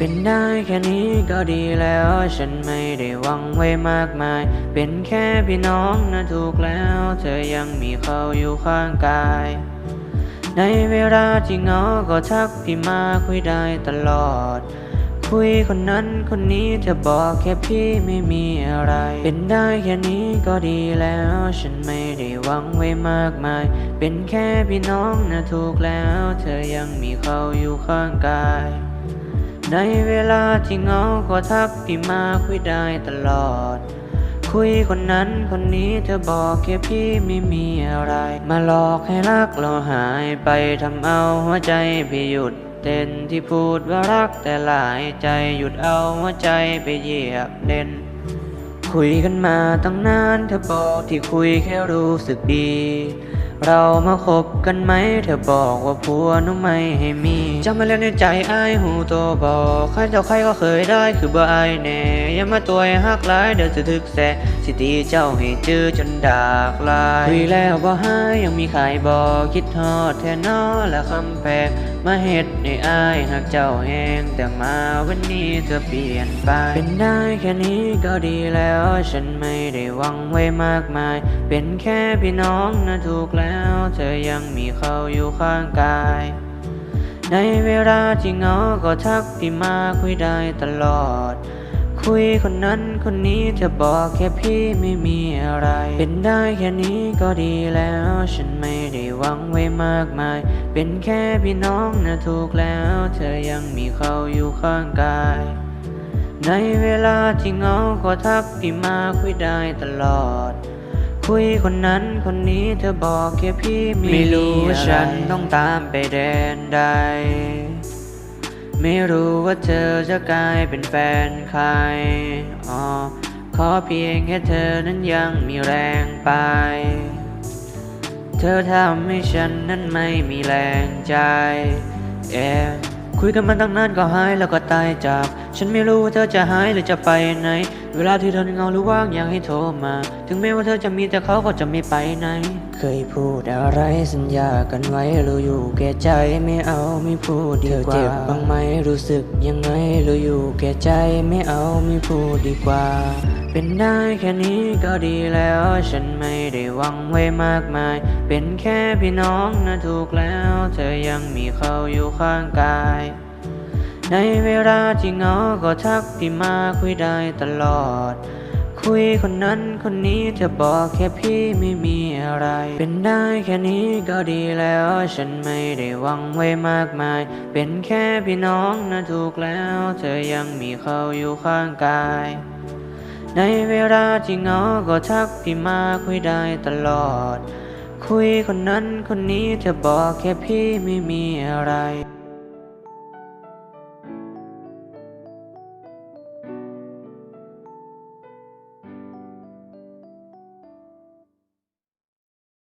เป็นได้แค่นี้ก็ดีแล้ว ฉันไม่ได้หวังไว้มากมาย เป็นแค่พี่น้องนะถูกแล้ว เธอยังมีเขาอยู่ข้างกาย ในเวลาที่เงาก็ทักพี่มาคุยได้ตลอด คุยคนนั้นคนนี้เธอบอกแค่พี่ไม่มีอะไร เป็นได้แค่นี้ก็ดีแล้ว ฉันไม่ได้หวังไว้มากมาย เป็นแค่พี่น้องนะถูกแล้ว เธอยังมีเขาอยู่ข้างกาย ในเวลาที่เงาก็ทักพี่มาคุยได้ตลอด คุยคนนั้นคนนี้เธอบอกแค่พี่ไม่มีอะไร มาหลอกให้รักเราหายไปทำเอาหัวใจพี่หยุดเต้นที่พูดว่ารักแต่หลายใจหยุดเอาหัวใจไปเหยียบเล่นคุยกันมาตั้งนานเธอบอกที่คุยแค่รู้สึกดี เรามาคบกันไหม เธอบอกว่าผัวหนุไม่ให้มีจะมาเล่นในใจไอายหูโตบอกใครเจ้าใครก็เคยได้คือบ่อายแน่อย่ามาตัวให้ฮักหลายเดี๋ยวจะถึกแสสิตีเจ้าให้เจอจนดากลายคุยแล้วบ่หายยังมีใครบอกคิดฮอดแท่นอและคำแพงมาเฮ็ดในอายหักเจ้าแหงแต่มาวันนี้เธอเปลี่ยนไปเป็นได้แค่นี้ก็ดีแล้ว ฉันไม่ได้หวังไว้มากมาย เป็นแค่พี่น้องนะถูกแล้วเธอยังมีเขาอยู่ข้างกาย ในเวลาที่เหงาก็ทักพี่มาคุยได้ตลอด คุยคนนั้นคนนี้เธอบอกแค่พี่ไม่มีอะไร เป็นได้แค่นี้ก็ดีแล้ว ฉันไม่ได้หวังไว้มากมาย เป็นแค่พี่น้องนะถูกแล้ว เธอยังมีเขาอยู่ข้างกายในเวลาที่เหงาก็ทักพี่มาคุยได้ตลอด คุยคนนั้นคนนี้เธอบอกแค่พี่ไม่รู้ว่าฉันต้องตามไปแดนใด ไม่รู้ว่าเธอจะกลายเป็นแฟนใครอ๋อขอเพียงแค่เธอนั้นยังมีแรงไป เธอทำให้ฉันนั้นไม่มีแรงใจ เอ๊ะ คุยกันมาตั้งนานก็หายแล้วก็ตายจาก ฉันไม่รู้ว่าเธอจะหายหรือจะไปไหน เวลาที่เธอเงาหรือว่างอยากให้โทรมา ถึงแม้ว่าเธอจะมีแต่เขาก็จะไม่ไปไหน เคยพูดอะไรสัญญากันไว้รู้อยู่แก่ใจไม่เอาไม่พูดดีกว่าเจ็บบ้างไหมรู้สึกยังไงรู้อยู่แก่ใจไม่เอาไม่พูดดีกว่า เป็นได้แค่นี้ก็ดีแล้ว ฉันไม่ได้หวังไว้มากมาย เป็นแค่พี่น้องนะถูกแล้ว เธอยังมีเขาอยู่ข้างกาย ในเวลาที่เหงาก็ทักพี่มาคุยได้ตลอด คุยคนนั้นคนนี้เธอบอกแค่พี่ไม่มีอะไร เป็นได้แค่นี้ก็ดีแล้ว ฉันไม่ได้หวังไว้มากมาย เป็นแค่พี่น้องนะถูกแล้ว เธอยังมีเขาอยู่ข้างกาย ในเวลาที่เงาก็ทักพี่มาคุยได้ตลอด คุยคนนั้นคนนี้เธอบอกแค่พี่ไม่มีอะไร